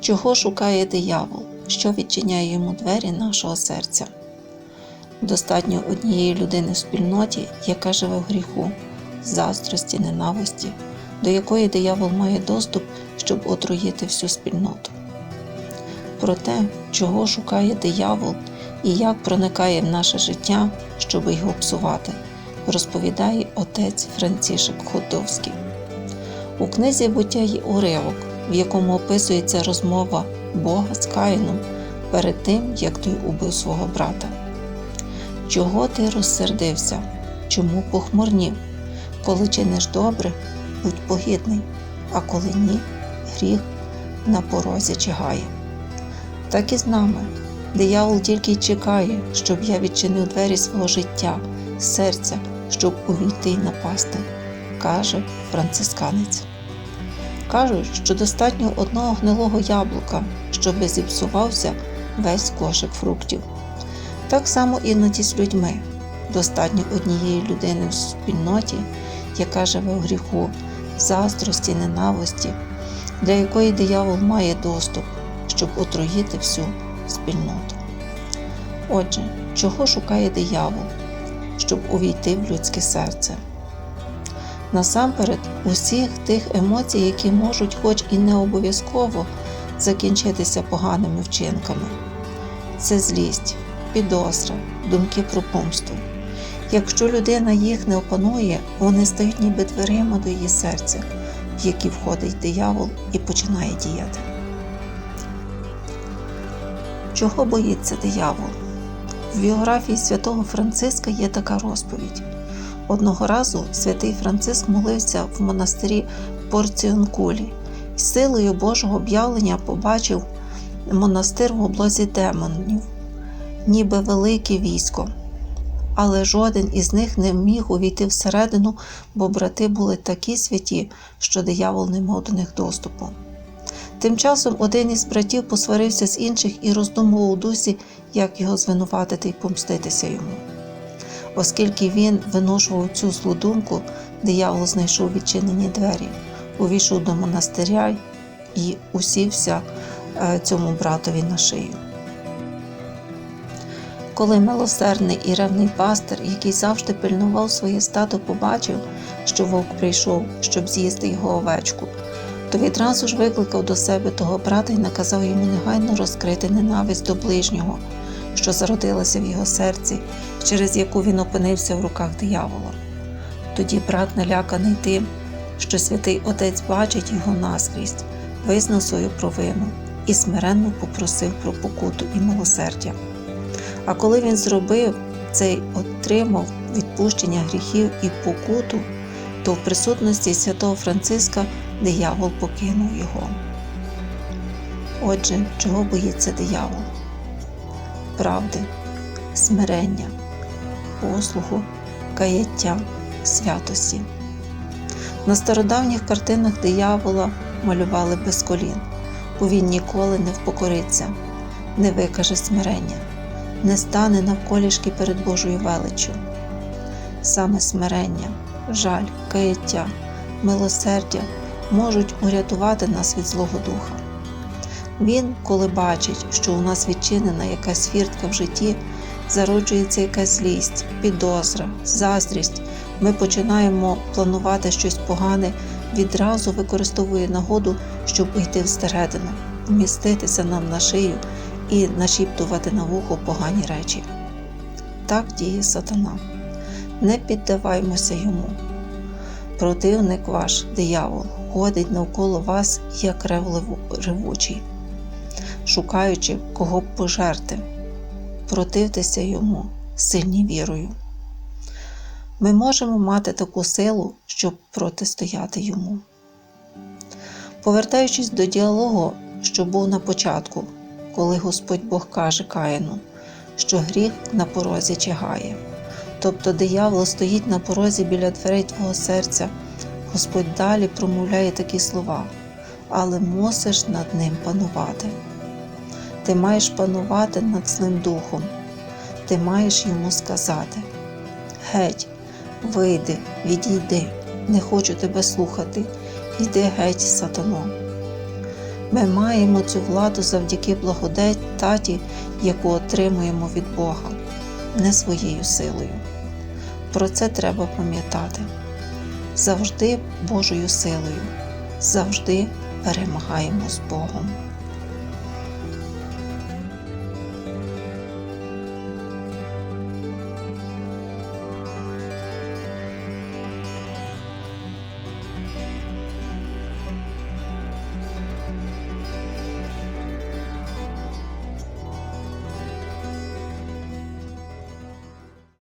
Чого шукає диявол, що відчиняє йому двері нашого серця? Достатньо однієї людини в спільноті, яка живе в гріху, заздрості, ненависті, до якої диявол має доступ, щоб отруїти всю спільноту. Про те, чого шукає диявол і як проникає в наше життя, щоб його псувати, розповідає отець Францішек Ходовський. У книзі буття є уривок, в якому описується розмова Бога з Каїном перед тим, як той убив свого брата. Чого ти розсердився? Чому похмурнів? Коли чиниш добре, будь погідний, а коли ні, гріх на порозі чигає. Так і з нами. Диявол тільки й чекає, щоб я відчинив двері свого життя, серця, щоб увійти й напасти, каже францисканець. Кажуть, що достатньо одного гнилого яблука, щоби зіпсувався весь кошик фруктів. Так само іноді з людьми. Достатньо однієї людини в спільноті, яка живе в гріху, заздрості, ненависті, для якої диявол має доступ, щоб отруїти всю спільноту. Отже, чого шукає диявол, щоб увійти в людське серце? Насамперед, усіх тих емоцій, які можуть, хоч і не обов'язково, закінчитися поганими вчинками. Це злість, підозра, думки про помсту. Якщо людина їх не опанує, вони стають ніби дверима до її серця, в які входить диявол і починає діяти. Чого боїться диявол? В біографії святого Франциска є така розповідь. Одного разу святий Франциск молився в монастирі Порціонкулі і силою Божого об'явлення побачив монастир в облозі демонів, ніби велике військо. Але жоден із них не міг увійти всередину, бо брати були такі святі, що диявол не мав до них доступу. Тим часом один із братів посварився з інших і роздумував у дусі, як його звинуватити і помститися йому. Оскільки він виношував цю злу думку, диявол знайшов відчинені двері, увійшов до монастиря і усівся е, цьому братові на шию. Коли милосердний і ревний пастир, який завжди пильнував своє стадо, побачив, що вовк прийшов, щоб з'їсти його овечку, то відразу ж викликав до себе того брата і наказав йому негайно розкрити ненависть до ближнього, що зародилася в його серці, через яку він опинився в руках диявола. Тоді брат, наляканий тим, що святий отець бачить його наскрізь, визнав свою провину і смиренно попросив про покуту і милосердя. А коли він зробив це й отримав відпущення гріхів і покуту, то в присутності святого Франциска диявол покинув його. Отже, чого боїться диявол? Правди, смирення, послугу, каяття, святості. На стародавніх картинах диявола малювали без колін, бо він ніколи не впокориться, не викаже смирення, не стане навколішки перед Божою величчю. Саме смирення, жаль, каяття, милосердя можуть урятувати нас від Злого Духа. Він, коли бачить, що у нас відчинена якась фіртка в житті, зароджується якась злість, підозра, заздрість, ми починаємо планувати щось погане, відразу використовує нагоду, щоб йти всередину, вміститися нам на шию і нашіптувати на вухо погані речі. Так діє сатана. Не піддаваймося йому. Противник ваш, диявол, ходить навколо вас, як ревучий, шукаючи, кого б пожерти. Противтеся йому, сильні вірою. Ми можемо мати таку силу, щоб протистояти йому. Повертаючись до діалогу, що був на початку, коли Господь Бог каже Каїну, що гріх на порозі чигає. Тобто диявол стоїть на порозі біля дверей твого серця, Господь далі промовляє такі слова, але мусиш над ним панувати. Ти маєш панувати над злим духом, ти маєш йому сказати: Геть, вийди, відійди, не хочу тебе слухати, йди геть, сатано. Ми маємо цю владу завдяки благодаті, яку отримуємо від Бога, не своєю силою. Про це треба пам'ятати. Завжди Божою силою, завжди перемагаємо з Богом.